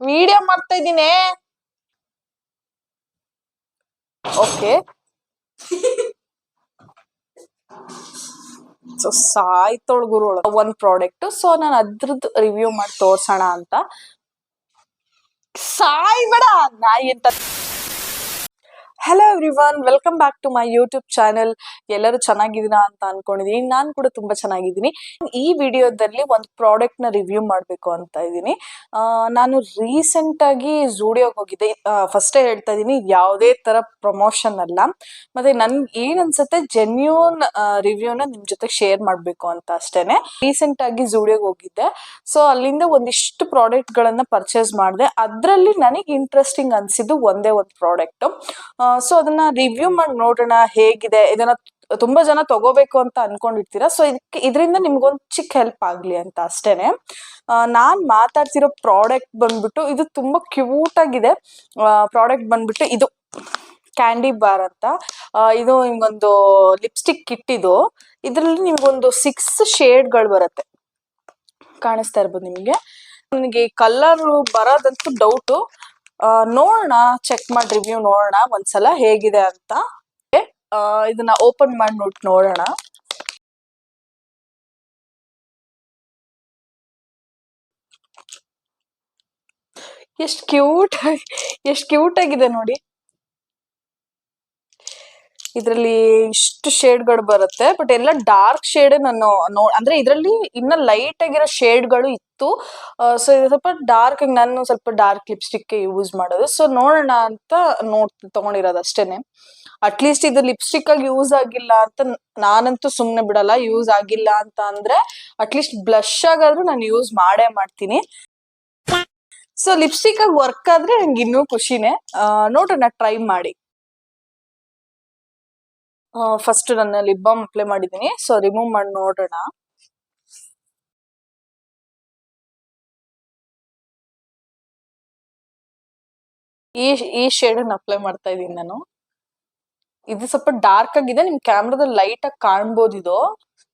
Video ಮಾಡ್ತಾ ಇದ್ದೀನಿ. Okay so ಸಾಯ್ತೋಳ್ ಗುರು ಒಂದ್ ಪ್ರಾಡಕ್ಟ್ ಸೊ ನಾನು ಅದ್ರದ್ದು ರಿವ್ಯೂ ಮಾಡಿ ತೋರ್ಸೋಣ ಅಂತ. ಸಾಯ್ಬೇಡ, ನಾಯಿ ಅಂತ. Hello everyone welcome back to my YouTube channel ಎಲ್ಲರೂ ಚೆನ್ನಾಗಿದ್ದೀರಾ ಅಂತ ಅನ್ಕೊಂಡಿದೀನಿ. ನಾನು ಕೂಡ ತುಂಬಾ ಚೆನ್ನಾಗಿದ್ದೀನಿ. ಈ ವಿಡಿಯೋದಲ್ಲಿ ಒಂದು ಪ್ರಾಡಕ್ಟ್ನ ರಿವ್ಯೂ ಮಾಡಬೇಕು ಅಂತ ಇದ್ದೀನಿ. ನಾನು ರೀಸೆಂಟ್ ಆಗಿ ಝೂಡಿಯೋಗೆ ಹೋಗಿದ್ದೆ. ಫಸ್ಟೇ ಹೇಳ್ತಾ ಇದ್ದೀನಿ, ಯಾವುದೇ ತರ ಪ್ರಮೋಷನ್ ಅಲ್ಲ. ಮತ್ತೆ ನನ್ಗೆ ಏನ್ ಅನ್ಸುತ್ತೆ ಜೆನ್ಯೂನ್ ರಿವ್ಯೂನ ನಿಮ್ ಜೊತೆ ಶೇರ್ ಮಾಡಬೇಕು ಅಂತ ಅಷ್ಟೇನೆ. ರೀಸೆಂಟ್ ಆಗಿ ಝೂಡಿಯೋಗೆ ಹೋಗಿದ್ದೆ. ಸೊ ಅಲ್ಲಿಂದ ಒಂದಿಷ್ಟು ಪ್ರಾಡಕ್ಟ್ ಗಳನ್ನ ಪರ್ಚೇಸ್ ಮಾಡಿದೆ. ಅದರಲ್ಲಿ ನನಗೆ ಇಂಟ್ರೆಸ್ಟಿಂಗ್ ಅನ್ಸಿದ್ದು ಒಂದೇ ಒಂದು ಪ್ರಾಡಕ್ಟ್ ಸೊ ಅದನ್ನ ರಿವ್ಯೂ ಮಾಡಿ ನೋಡೋಣ, ಹೇಗಿದೆ? ಇದನ್ನ ತುಂಬಾ ಜನ ತಗೋಬೇಕು ಅಂತ ಅನ್ಕೊಂಡಿರ್ತೀರಾ? ಸೊ ಇದಕ್ಕೆ, ಇದರಿಂದ ನಿಮ್ಗೊಂದು ಚಿಕ್ಕ ಹೆಲ್ಪ್ ಆಗ್ಲಿ ಅಂತ ಅಷ್ಟೇನೆ. ನಾನ್ ಮಾತಾಡ್ತಿರೋ ಪ್ರಾಡಕ್ಟ್ ಬಂದ್ಬಿಟ್ಟು, ಇದು ತುಂಬಾ ಕ್ಯೂಟ್ ಆಗಿದೆ. ಪ್ರಾಡಕ್ಟ್ ಬಂದ್ಬಿಟ್ಟು ಇದು ಕ್ಯಾಂಡಿ ಬಾರ್ ಅಂತ. ಇದು ನಿಮ್ಗೊಂದು ಲಿಪ್ಸ್ಟಿಕ್ ಕಿಟ್ ಇದು. ಇದರಲ್ಲಿ ನಿಮ್ಗೊಂದು ಸಿಕ್ಸ್ ಶೇಡ್ಗಳು ಬರುತ್ತೆ. ಕಾಣಿಸ್ತಾ ಇರ್ಬೋದು ನಿಮಗೆ. ನನಗೆ ಕಲರ್ ಬರೋದಂತೂ ಡೌಟು ನೋಡೋಣ ಚೆಕ್ ಮಾಡಿ ರಿವ್ಯೂ ನೋಡೋಣ ಒಂದ್ಸಲ ಹೇಗಿದೆ ಅಂತ. ಇದನ್ನ ಓಪನ್ ಮಾಡಿ ನೋಟ್ ನೋಡೋಣ. ಎಷ್ಟು ಕ್ಯೂಟ್ ಎಷ್ಟು ಕ್ಯೂಟ್ ಆಗಿದೆ ನೋಡಿ. ಇದರಲ್ಲಿ ಇಷ್ಟು ಶೇಡ್ಗಳು ಬರುತ್ತೆ ಬಟ್ ಎಲ್ಲ ಡಾರ್ಕ್ ಶೇಡ್ ನಾನು ನೋ, ಅಂದ್ರೆ ಇದರಲ್ಲಿ ಇನ್ನ ಲೈಟ್ ಆಗಿರೋ ಶೇಡ್ಗಳು ಇತ್ತು. ಸೊ ಇದು ಸ್ವಲ್ಪ ಡಾರ್ಕ್ ನಾನು ಸ್ವಲ್ಪ ಡಾರ್ಕ್ ಲಿಪ್ಸ್ಟಿಕ್ ಯೂಸ್ ಮಾಡೋದು. ಸೊ ನೋಡೋಣ ಅಂತ ನೋಡ್, ತಗೊಂಡಿರೋದು ಅಷ್ಟೇನೆ. ಅಟ್ಲೀಸ್ಟ್ ಇದು ಲಿಪ್ಸ್ಟಿಕ್ ಆಗಿ ಯೂಸ್ ಆಗಿಲ್ಲ ಅಂತ ನಾನಂತೂ ಸುಮ್ನೆ ಬಿಡಲ್ಲ. ಯೂಸ್ ಆಗಿಲ್ಲ ಅಂತ ಅಂದ್ರೆ ಅಟ್ಲೀಸ್ಟ್ ಬ್ಲಶ್ ಆಗಾದ್ರೂ ನಾನು ಯೂಸ್ ಮಾಡೇ ಮಾಡ್ತೀನಿ. ಸೊ ಲಿಪ್ಸ್ಟಿಕ್ ಆಗಿ ವರ್ಕ್ ಆದ್ರೆ ನಂಗೆ ಇನ್ನೂ ಖುಷಿನೇ. ನೋಡೋಣ ಟ್ರೈ ಮಾಡಿ. ಫಸ್ಟ್ ನನ್ನ ಲಿಪ್ ಬಾಮ್ ಅಪ್ಲೈ ಮಾಡಿದ್ದೀನಿ. ಸೊ ರಿಮೂವ್ ಮಾಡಿ, ನೋಡೋಣ. ಈ ಈ ಶೇಡ್ ಅನ್ನ ಅಪ್ಲೈ ಮಾಡ್ತಾ ಇದ್ದೀನಿ ನಾನು. ಇದು ಸ್ವಲ್ಪ ಡಾರ್ಕ್ ಆಗಿದೆ. ನಿಮ್ ಕ್ಯಾಮ್ರಾದಲ್ಲಿ ಲೈಟ್ ಆಗಿ ಕಾಣ್ಬೋದು ಇದು.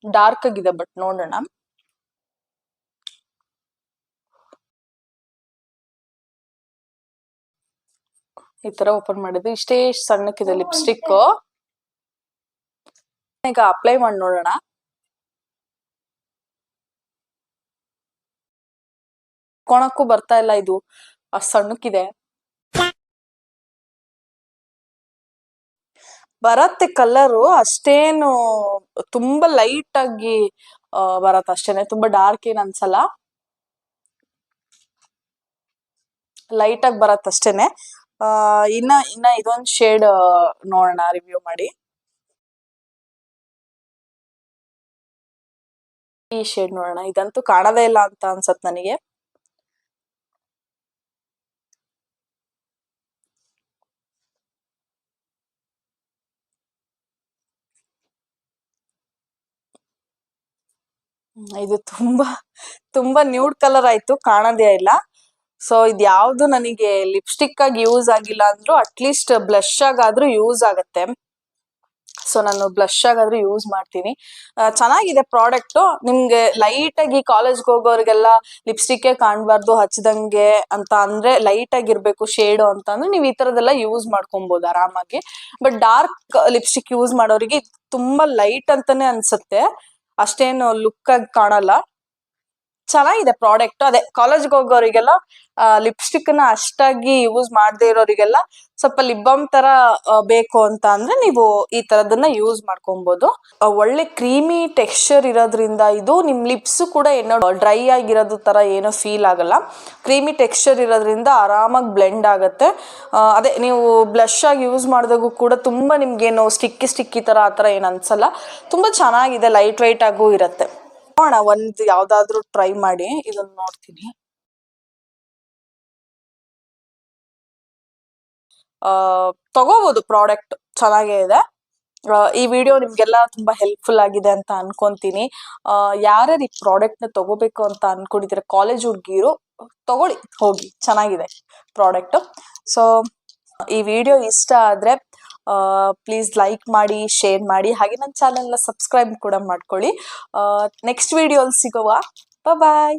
ಡಾರ್ಕ್ ಆಗಿದೆ ಬಟ್ ನೋಡೋಣ. ಈ ತರ ಓಪನ್ ಮಾಡಿದ್ದು. ಇಷ್ಟೇ ಸಣ್ಣಕ್ಕಿದೆ ಲಿಪ್ಸ್ಟಿಕ್ ಈಗ ಅಪ್ಲೈ ಮಾಡಿ ನೋಡೋಣ. ಕೊಣಕ್ಕೂ ಬರ್ತಾ ಇಲ್ಲ ಇದು. ಅಷ್ಟ್ ಸಣ್ಣಕ್ಕಿದೆ. ಬರತ್ತೆ ಕಲರು ಅಷ್ಟೇನು ತುಂಬಾ ಲೈಟ್ ಆಗಿ ಬರತ್ತೆ ಅಷ್ಟೇನೆ. ತುಂಬಾ ಡಾರ್ಕ್ ಏನ್ ಅನ್ಸಲ್ಲ. ಲೈಟ್ ಆಗಿ ಬರತ್ತೆ ಅಷ್ಟೇನೆ. ಇನ್ನ ಇನ್ನ ಇದೊಂದ್ ಶೇಡ್ ನೋಡೋಣ ರಿವ್ಯೂ ಮಾಡಿ. ಈ ಶೇಡ್ ನೋಡೋಣ. ಇದಂತೂ ಕಾಣದೇ ಇಲ್ಲ ಅಂತ ಅನ್ಸತ್ ನನಗೆ. ಇದು ತುಂಬಾ ತುಂಬಾ ನ್ಯೂಡ್ ಕಲರ್ ಆಯ್ತು, ಕಾಣದೇ ಇಲ್ಲ. ಸೊ ಇದು ಯಾವ್ದು ನನಗೆ ಲಿಪ್ಸ್ಟಿಕ್ ಆಗಿ ಯೂಸ್ ಆಗಿಲ್ಲ ಅಂದ್ರೂ ಅಟ್ಲೀಸ್ಟ್ ಬ್ಲಶ್ ಆಗಾದ್ರೂ ಯೂಸ್ ಆಗತ್ತೆ. ಸೊ ನಾನು ಬ್ಲಶ್ ಆಗಾದ್ರೂ ಯೂಸ್ ಮಾಡ್ತೀನಿ. ಚೆನ್ನಾಗಿದೆ ಪ್ರಾಡಕ್ಟ್ ನಿಮ್ಗೆ ಲೈಟ್ ಆಗಿ ಕಾಲೇಜ್ಗೆ ಹೋಗೋರಿಗೆಲ್ಲ ಲಿಪ್ಸ್ಟಿಕ್ ಕಾಣ್ಬಾರ್ದು ಹಚ್ಚದಂಗೆ ಅಂತ ಅಂದ್ರೆ ಲೈಟ್ ಆಗಿರ್ಬೇಕು ಶೇಡು ಅಂತ ಅಂದ್ರೆ ನೀವು ಈ ತರದೆಲ್ಲ ಯೂಸ್ ಮಾಡ್ಕೊಬಹುದು ಆರಾಮಾಗಿ. ಬಟ್ ಡಾರ್ಕ್ ಲಿಪ್ಸ್ಟಿಕ್ ಯೂಸ್ ಮಾಡೋರಿಗೆ ತುಂಬಾ ಲೈಟ್ ಅಂತಾನೆ ಅನ್ಸುತ್ತೆ. ಅಷ್ಟೇನು ಲುಕ್ ಆಗಿ ಕಾಣಲ್ಲ. ಚೆನ್ನಾಗಿದೆ ಪ್ರಾಡಕ್ಟ್ ಅದೇ ಕಾಲೇಜ್ಗೆ ಹೋಗೋರಿಗೆಲ್ಲ ಲಿಪ್ಸ್ಟಿಕ್ನ ಅಷ್ಟಾಗಿ ಯೂಸ್ ಮಾಡದೇ ಇರೋರಿಗೆಲ್ಲ ಸ್ವಲ್ಪ ಲಿಪ್ ಬಾಮ್ ತರ ಬೇಕು ಅಂತ ಅಂದ್ರೆ ನೀವು ಈ ತರದನ್ನ ಯೂಸ್ ಮಾಡ್ಕೊಬಹುದು ಒಳ್ಳೆ ಕ್ರೀಮಿ ಟೆಕ್ಸ್ಚರ್ ಇರೋದ್ರಿಂದ ಇದು ನಿಮ್ ಲಿಪ್ಸ್ ಕೂಡ ಏನೋ ಡ್ರೈ ಆಗಿರೋದು ತರ ಏನೋ ಫೀಲ್ ಆಗಲ್ಲ. ಕ್ರೀಮಿ ಟೆಕ್ಸ್ಚರ್ ಇರೋದ್ರಿಂದ ಆರಾಮಾಗಿ ಬ್ಲೆಂಡ್ ಆಗುತ್ತೆ. ಅದೇ ನೀವು ಬ್ಲಶ್ ಆಗಿ ಯೂಸ್ ಮಾಡಿದಾಗೂ ಕೂಡ ತುಂಬಾ ನಿಮ್ಗೇನು ಸ್ಟಿಕ್ಕಿ ಸ್ಟಿಕ್ಕಿ ತರ ಆ ತರ ಏನು ಅನ್ಸಲ್ಲ. ತುಂಬಾ ಚೆನ್ನಾಗಿದೆ ಲೈಟ್ ವೈಟ್ ಆಗೂ ಇರತ್ತೆ. ನೋಡೋಣ, ಒಂದ್ ಯಾವ್ದಾದ್ರು ಟ್ರೈ ಮಾಡಿ ಇದನ್ನ ನೋಡ್ತೀನಿ. ಆ ತಗೋಬಹುದು ಪ್ರಾಡಕ್ಟ್ ಚೆನ್ನಾಗೇ ಇದೆ. ಈ ವಿಡಿಯೋ ನಿಮ್ಗೆಲ್ಲ ತುಂಬಾ ಹೆಲ್ಪ್ಫುಲ್ ಆಗಿದೆ ಅಂತ ಅನ್ಕೊಂತೀನಿ. ಯಾರ್ಯಾರು ಈ ಪ್ರಾಡಕ್ಟ್ನ ತಗೋಬೇಕು ಅಂತ ಅನ್ಕೊಂಡಿದ್ರೆ ಕಾಲೇಜ್ ಹುಡುಗಿರು, ತಗೊಳ್ಳಿ, ಹೋಗಿ, ಚೆನ್ನಾಗಿದೆ ಪ್ರಾಡಕ್ಟ್ ಸೊ ಈ ವಿಡಿಯೋ ಇಷ್ಟ ಆದ್ರೆ ಪ್ಲೀಸ್ ಲೈಕ್ ಮಾಡಿ ಶೇರ್ ಮಾಡಿ, ಹಾಗೆ ನನ್ನ ಚಾನೆಲ್ನ ಸಬ್ಸ್ಕ್ರೈಬ್ ಕೂಡ ಮಾಡ್ಕೊಳ್ಳಿ. ನೆಕ್ಸ್ಟ್ ವಿಡಿಯೋಲಿ ಸಿಗುವ. ಬಾಯ್